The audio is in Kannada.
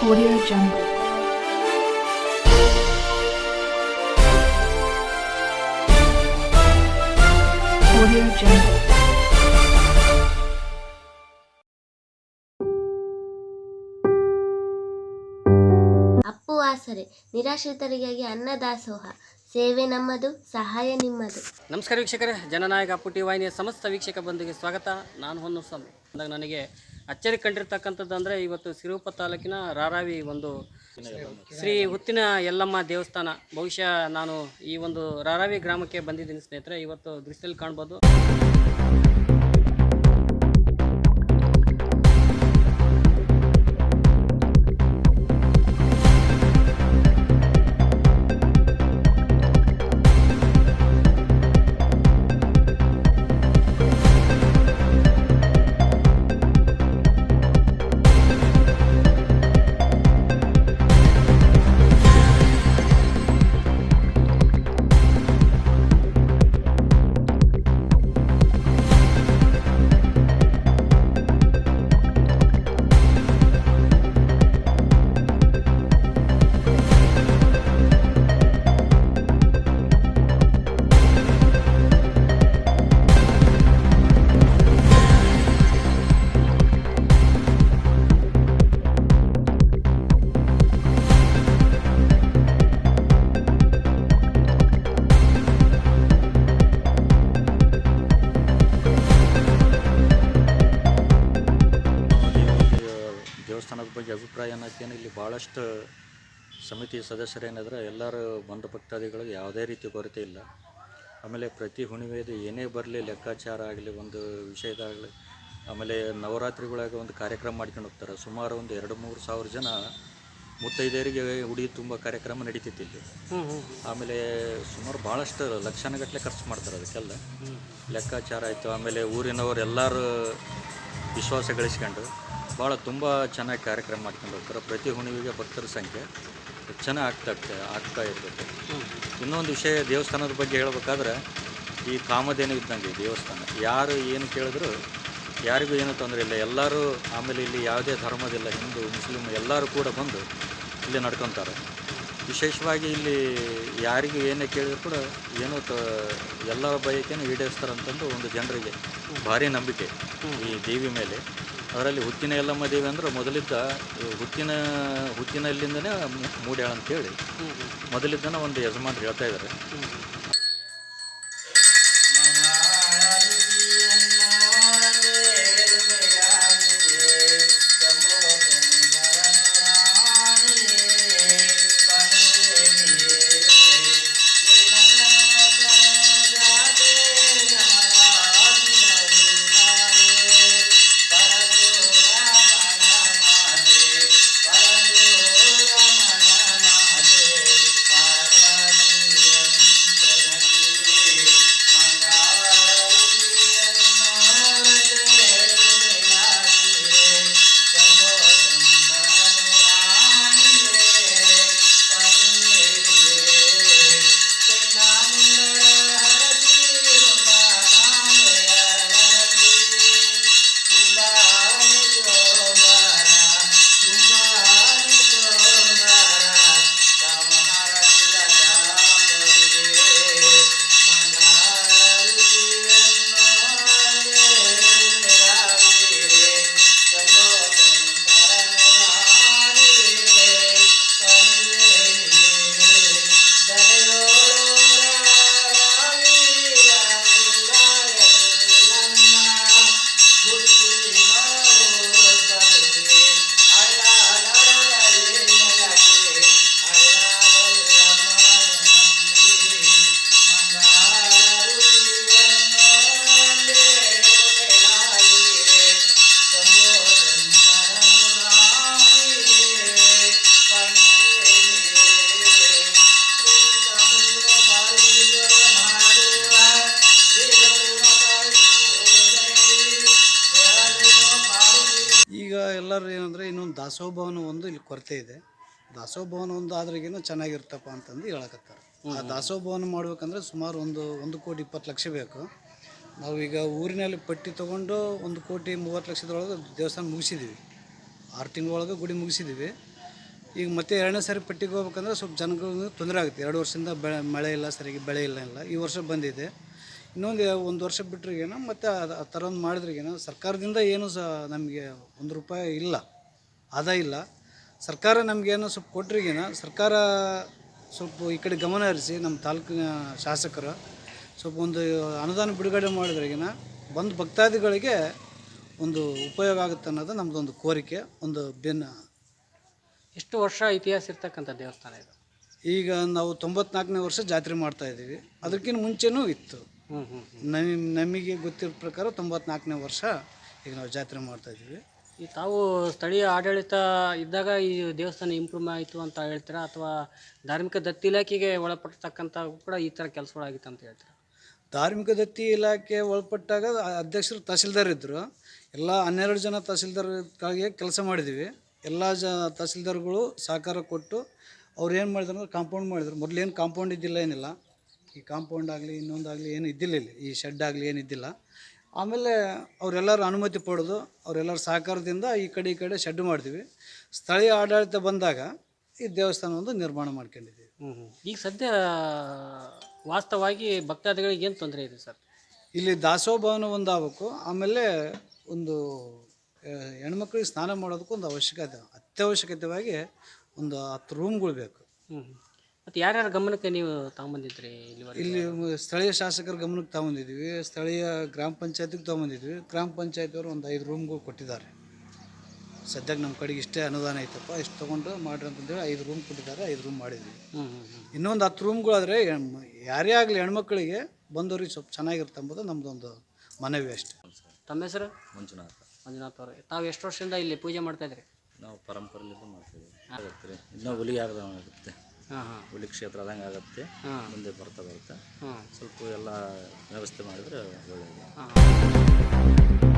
Audio Jungle. Audio Jungle. Appu ಆಸರೆ ನಿರಾಶ್ರಿತರಿಗಾಗಿ ಅನ್ನದಾಸೋಹ ಸೇವೆ ನಮ್ಮದು ಸಹಾಯ ನಿಮ್ಮದು ನಮಸ್ಕಾರ ವೀಕ್ಷಕರೇ ಜನನಾಯಕ ಪುಟಿ ವಾಹಿನಿಯ ಸಮಸ್ತ ವೀಕ್ಷಕ ಬಂಧುಗೆ ಸ್ವಾಗತ ನಾನು ಹೊನ್ನು ಸ್ವಾಮಿ ಅಂದಾಗ ನನಗೆ ಅಚ್ಚರಿ ಕಂಡಿರ್ತಕ್ಕಂಥದ್ದು ಅಂದರೆ ಇವತ್ತು ಸಿರುಪ ತಾಲೂಕಿನ ರಾರಾವಿ ಒಂದು ಶ್ರೀ ಹುತ್ತಿನ ಯಲ್ಲಮ್ಮ ದೇವಸ್ಥಾನ. ಬಹುಶಃ ನಾನು ಈ ಒಂದು ರಾರಾವಿ ಗ್ರಾಮಕ್ಕೆ ಬಂದಿದ್ದೀನಿ ಸ್ನೇಹಿತರೆ. ಇವತ್ತು ದೃಶ್ಯದಲ್ಲಿ ಕಾಣ್ಬೋದು. ಬಗ್ಗೆ ಅಭಿಪ್ರಾಯ ಅನ್ನೋಕ್ಕೇನು ಇಲ್ಲಿ ಭಾಳಷ್ಟು ಸಮಿತಿ ಸದಸ್ಯರೇನಿದ್ರೆ ಎಲ್ಲರೂ ಬಂಧು ಭಕ್ತಾದಿಗಳಿಗೆ ಯಾವುದೇ ರೀತಿ ಕೊರತೆ ಇಲ್ಲ. ಆಮೇಲೆ ಪ್ರತಿ ಹುಣ್ಣಿಮೆದು ಏನೇ ಬರಲಿ ಲೆಕ್ಕಾಚಾರ ಆಗಲಿ ಒಂದು ವಿಷಯದಾಗಲಿ ಆಮೇಲೆ ನವರಾತ್ರಿಗಳಾಗ ಒಂದು ಕಾರ್ಯಕ್ರಮ ಮಾಡ್ಕೊಂಡು ಹೋಗ್ತಾರೆ. ಸುಮಾರು ಒಂದು ಎರಡು ಮೂರು ಸಾವಿರ ಜನ ಮುತ್ತೈದೆಯರಿಗೆ ಉಡಿ ತುಂಬ ಕಾರ್ಯಕ್ರಮ ನಡೀತಿತ್ತು ಇಲ್ಲಿ. ಆಮೇಲೆ ಸುಮಾರು ಭಾಳಷ್ಟು ಲಕ್ಷಾನುಗಟ್ಟಲೆ ಖರ್ಚು ಮಾಡ್ತಾರೆ ಅದಕ್ಕೆಲ್ಲ. ಲೆಕ್ಕಾಚಾರ ಆಯಿತು ಆಮೇಲೆ ಊರಿನವರು ಎಲ್ಲರೂ ವಿಶ್ವಾಸ ಗಳಿಸ್ಕೊಂಡು ಭಾಳ ತುಂಬ ಚೆನ್ನಾಗಿ ಕಾರ್ಯಕ್ರಮ ಮಾಡ್ಕೊಂಡು ಹೋಗ್ತಾರೆ. ಪ್ರತಿ ಹುಣ್ಣಿಮೆಗೆ ಭಕ್ತರ ಸಂಖ್ಯೆ ಚೆನ್ನಾಗಿ ಆಗ್ತಾ ಆಗ್ತಾ ಇರ್ತೈತೆ ಇನ್ನೊಂದು ವಿಷಯ ದೇವಸ್ಥಾನದ ಬಗ್ಗೆ ಹೇಳಬೇಕಾದ್ರೆ, ಈ ಕಾಮಧೇನು ಇದ್ದಂಗೆ ದೇವಸ್ಥಾನ. ಯಾರು ಏನು ಕೇಳಿದ್ರು, ಯಾರಿಗೂ ಏನೂ ತೊಂದರೆ ಇಲ್ಲ. ಎಲ್ಲರೂ ಆಮೇಲೆ ಇಲ್ಲಿ ಯಾವುದೇ ಧರ್ಮದಿಲ್ಲ, ಹಿಂದೂ ಮುಸ್ಲಿಮ್ ಎಲ್ಲರೂ ಕೂಡ ಬಂದು ಇಲ್ಲಿ ನಡ್ಕೊತಾರೆ. ವಿಶೇಷವಾಗಿ ಇಲ್ಲಿ ಯಾರಿಗೂ ಏನೇ ಕೇಳಿದ್ರು ಕೂಡ ಏನೋ ತ, ಎಲ್ಲರ ಬಯಕೆನೂ ಈಡೇರಿಸ್ತಾರಂತಂದು ಒಂದು ಜನರಿಗೆ ಭಾರಿ ನಂಬಿಕೆ ಈ ದೇವಿ ಮೇಲೆ. ಅದರಲ್ಲಿ ಹುತ್ತಿನ ಎಲ್ಲಮ್ಮ ದೇವಿ ಅಂದ್ರೆ ಮೊದಲಿದ್ದ ಹುತ್ತಿನ ಹುತ್ತಿನಲ್ಲಿಂದನೇ ಮೂಡ್ಯಾಳ ಅಂತೇಳಿ ಮೊದಲಿದ್ದನ ಒಂದು ಯಜಮಾನ್ರು ಹೇಳ್ತಾ ಇದ್ದಾರೆ Deus. ಈಗ ಎಲ್ಲರೂ ಏನಂದರೆ ಇನ್ನೊಂದು ದಾಸೋಹ ಭವನ ಒಂದು ಇಲ್ಲಿ ಕೊರತೆ ಇದೆ. ದಾಸೋಹ ಭವನ ಒಂದು ಆದ್ರಿಗೇನು ಚೆನ್ನಾಗಿರ್ತಪ್ಪ ಅಂತಂದು ಹೇಳಕತ್ತಾರೆ. ಆ ದಾಸೋಹ ಭವನ ಮಾಡ್ಬೇಕಂದ್ರೆ ಸುಮಾರು ಒಂದು ಒಂದು ಕೋಟಿ ಇಪ್ಪತ್ತು ಲಕ್ಷ ಬೇಕು. ನಾವೀಗ ಊರಿನಲ್ಲಿ ಪಟ್ಟಿ ತೊಗೊಂಡು ಒಂದು ಕೋಟಿ ಮೂವತ್ತು ಲಕ್ಷದೊಳಗೆ ದೇವಸ್ಥಾನ ಮುಗಿಸಿದ್ದೀವಿ ಆರು ತಿಂಗಳೊಳಗೆ ಗುಡಿ ಮುಗಿಸಿದ್ದೀವಿ ಈಗ ಮತ್ತೆ ಎರಡನೇ ಸಾರಿ ಪಟ್ಟಿಗೆ ಹೋಗ್ಬೇಕಂದ್ರೆ ಸ್ವಲ್ಪ ಜನಗಳಿಗೆ ತೊಂದರೆ ಆಗುತ್ತೆ. ಎರಡು ವರ್ಷದಿಂದ ಬೆಳೆ ಮಳೆ ಇಲ್ಲ ಸರಿಯಾಗಿ ಬೆಳೆ ಇಲ್ಲ ಇಲ್ಲ. ಈ ವರ್ಷ ಬಂದಿದೆ. ಇನ್ನೊಂದು ಒಂದು ವರ್ಷ ಬಿಟ್ಟರಿಗೇನೋ ಮತ್ತೆ ಅದು ಆ ಥರ ಒಂದು ಮಾಡಿದ್ರಿಗೇನೋ ಸರ್ಕಾರದಿಂದ ಏನು ಸಹ ನಮಗೆ ಒಂದು ರೂಪಾಯಿ ಇಲ್ಲ ಆದಾಯ ಇಲ್ಲ. ಸರ್ಕಾರ ನಮಗೇನು ಸ್ವಲ್ಪ ಕೊಟ್ರಿಗೇನ ಸರ್ಕಾರ ಸ್ವಲ್ಪ ಈ ಕಡೆ ಗಮನ ಹರಿಸಿ ನಮ್ಮ ತಾಲೂಕಿನ ಶಾಸಕರು ಸ್ವಲ್ಪ ಒಂದು ಅನುದಾನ ಬಿಡುಗಡೆ ಮಾಡಿದ್ರಿಗಿನ ಬಂದು ಭಕ್ತಾದಿಗಳಿಗೆ ಒಂದು ಉಪಯೋಗ ಆಗುತ್ತೆ ಅನ್ನೋದು ನಮ್ಮದೊಂದು ಕೋರಿಕೆ ಒಂದು ಬೆನ್ನ ಎಷ್ಟು ವರ್ಷ ಇತಿಹಾಸ ಇರ್ತಕ್ಕಂಥ ದೇವಸ್ಥಾನ ಇದು? ಈಗ ನಾವು ತೊಂಬತ್ನಾಲ್ಕನೇ ವರ್ಷ ಜಾತ್ರೆ ಮಾಡ್ತಾ ಇದ್ದೀವಿ. ಅದಕ್ಕಿಂತ ಮುಂಚೆನೂ ಇತ್ತು. ನಮಗೆ ನಮಗೆ ಗೊತ್ತಿರೋ ಪ್ರಕಾರ ತೊಂಬತ್ನಾಲ್ಕನೇ ವರ್ಷ ಈಗ ನಾವು ಜಾತ್ರೆ ಮಾಡ್ತಾ ಇದ್ದೀವಿ. ಈ ತಾವು ಸ್ಥಳೀಯ ಆಡಳಿತ ಇದ್ದಾಗ ಈ ದೇವಸ್ಥಾನ ಇಂಪ್ರೂವ್ ಆಯಿತು ಅಂತ ಹೇಳ್ತೀರಾ? ಅಥವಾ ಧಾರ್ಮಿಕ ದತ್ತಿ ಇಲಾಖೆಗೆ ಒಳಪಟ್ಟತಕ್ಕಂಥ ಕೂಡ ಈ ಥರ ಕೆಲಸಗಳಾಗಿತ್ತು ಅಂತ ಹೇಳ್ತೀರಾ? ಧಾರ್ಮಿಕ ದತ್ತಿ ಇಲಾಖೆ ಒಳಪಟ್ಟಾಗ ಅಧ್ಯಕ್ಷರು ತಹಸೀಲ್ದಾರ್ ಇದ್ದರು ಎಲ್ಲ ಹನ್ನೆರಡು ಜನ ತಹಸೀಲ್ದಾರ್ಗಳಿಗೆ ಕೆಲಸ ಮಾಡಿದ್ದೀವಿ ಎಲ್ಲ ಜ ತಹಸೀಲ್ದಾರ್ಗಳು ಸಹಕಾರ ಕೊಟ್ಟು ಅವ್ರು ಏನು ಮಾಡಿದ್ರು ಅಂದ್ರೆ ಕಾಂಪೌಂಡ್ ಮಾಡಿದ್ರು. ಮೊದಲೇನು ಕಾಂಪೌಂಡ್ ಇದ್ದಿಲ್ಲ ಏನಿಲ್ಲ. ಈ ಕಾಂಪೌಂಡ್ ಆಗಲಿ ಇನ್ನೊಂದಾಗಲಿ ಏನು ಇದ್ದಿಲ್ಲ ಇಲ್ಲಿ. ಈ ಶೆಡ್ ಆಗಲಿ ಏನಿದ್ದಿಲ್ಲ ಆಮೇಲೆ ಅವರೆಲ್ಲರೂ ಅನುಮತಿ ಪಡೆದು ಅವರೆಲ್ಲರ ಸಹಕಾರದಿಂದ ಈ ಕಡೆ ಈ ಕಡೆ ಶೆಡ್ ಮಾಡ್ತೀವಿ. ಸ್ಥಳೀಯ ಆಡಳಿತ ಬಂದಾಗ ಈ ದೇವಸ್ಥಾನ ಒಂದು ನಿರ್ಮಾಣ ಮಾಡ್ಕೊಂಡಿದ್ದೀವಿ. ಹ್ಞೂ ಹ್ಞೂ ಈಗ ಸದ್ಯ ವಾಸ್ತವವಾಗಿ ಭಕ್ತಾದಿಗಳಿಗೆ ಏನು ತೊಂದರೆ ಇದೆ ಸರ್? ಇಲ್ಲಿ ದಾಸೋಭವನ ಒಂದು ಆಗಬೇಕು. ಆಮೇಲೆ ಒಂದು ಹೆಣ್ಮಕ್ಳಿಗೆ ಸ್ನಾನ ಮಾಡೋದಕ್ಕೂ ಒಂದು ಅವಶ್ಯಕತೆ ಅತ್ಯವಶ್ಯಕತೆವಾಗಿ ಒಂದು ಹತ್ತು ರೂಮ್ಗಳು ಬೇಕು. ಹ್ಞೂ ಮತ್ತು ಯಾರ್ಯಾರ ಗಮನಕ್ಕೆ ನೀವು ತಗೊಂಬಂದಿದ್ರಿ ಇಲ್ಲಿವರೆಗೆ? ಇಲ್ಲಿ ಸ್ಥಳೀಯ ಶಾಸಕರ ಗಮನಕ್ಕೆ ತಗೊಂಬಂದಿದ್ವಿ. ಸ್ಥಳೀಯ ಗ್ರಾಮ ಪಂಚಾಯತಿಗೆ ತಗೊಂಬಂದಿದ್ವಿ. ಗ್ರಾಮ ಪಂಚಾಯತಿಯವರು ಒಂದು ಐದು ರೂಮ್ಗಳು ಕೊಟ್ಟಿದ್ದಾರೆ. ಸದ್ಯಕ್ಕೆ ನಮ್ಮ ಕಡೆಗೆ ಇಷ್ಟೇ ಅನುದಾನ ಐತಪ್ಪ. ಇಷ್ಟು ತೊಗೊಂಡು ಮಾಡ್ರಿ ಅಂತಂದೇಳಿ ಐದು ರೂಮ್ ಕೊಟ್ಟಿದ್ದಾರೆ. ಐದು ರೂಮ್ ಮಾಡಿದ್ವಿ. ಹ್ಞೂ ಹ್ಞೂ ಹ್ಞೂ ಇನ್ನೊಂದು ಹತ್ತು ರೂಮ್ಗಳಾದರೆ ಯಾರೇ ಆಗಲಿ ಹೆಣ್ಮಕ್ಳಿಗೆ ಬಂದವ್ರಿಗೆ ಸ್ವಲ್ಪ ಚೆನ್ನಾಗಿರುತ್ತೆ ಎಂಬುದು ನಮ್ಮದೊಂದು ಮನವಿ ಅಷ್ಟೆ. ತಮ್ಮ ಹೆಸರು? ಮಂಜುನಾಥ. ಮಂಜುನಾಥ್ ಅವರು. ತಾವು ಎಷ್ಟು ವರ್ಷದಿಂದ ಇಲ್ಲಿ ಪೂಜೆ ಮಾಡ್ತಾ ಇದ್ರಿ? ನಾವು ಪರಂಪರೆಯಿಂದ ಮಾಡ್ತೀವಿ ಆಗುತ್ತೆ ರೀ ಇನ್ನೂ ಹುಲಿ ಆಗದ ಹಾಂ ಹುಲಿ ಕ್ಷೇತ್ರ ಆದಂಗೆ ಆಗುತ್ತೆ. ಹಾಂ. ಮುಂದೆ ಬರ್ತಾ ಬರ್ತಾ ಹಾಂ. ಸ್ವಲ್ಪ ಎಲ್ಲ ವ್ಯವಸ್ಥೆ ಮಾಡಿದರೆ ಒಳ್ಳೆಯದು. ಹಾಂ.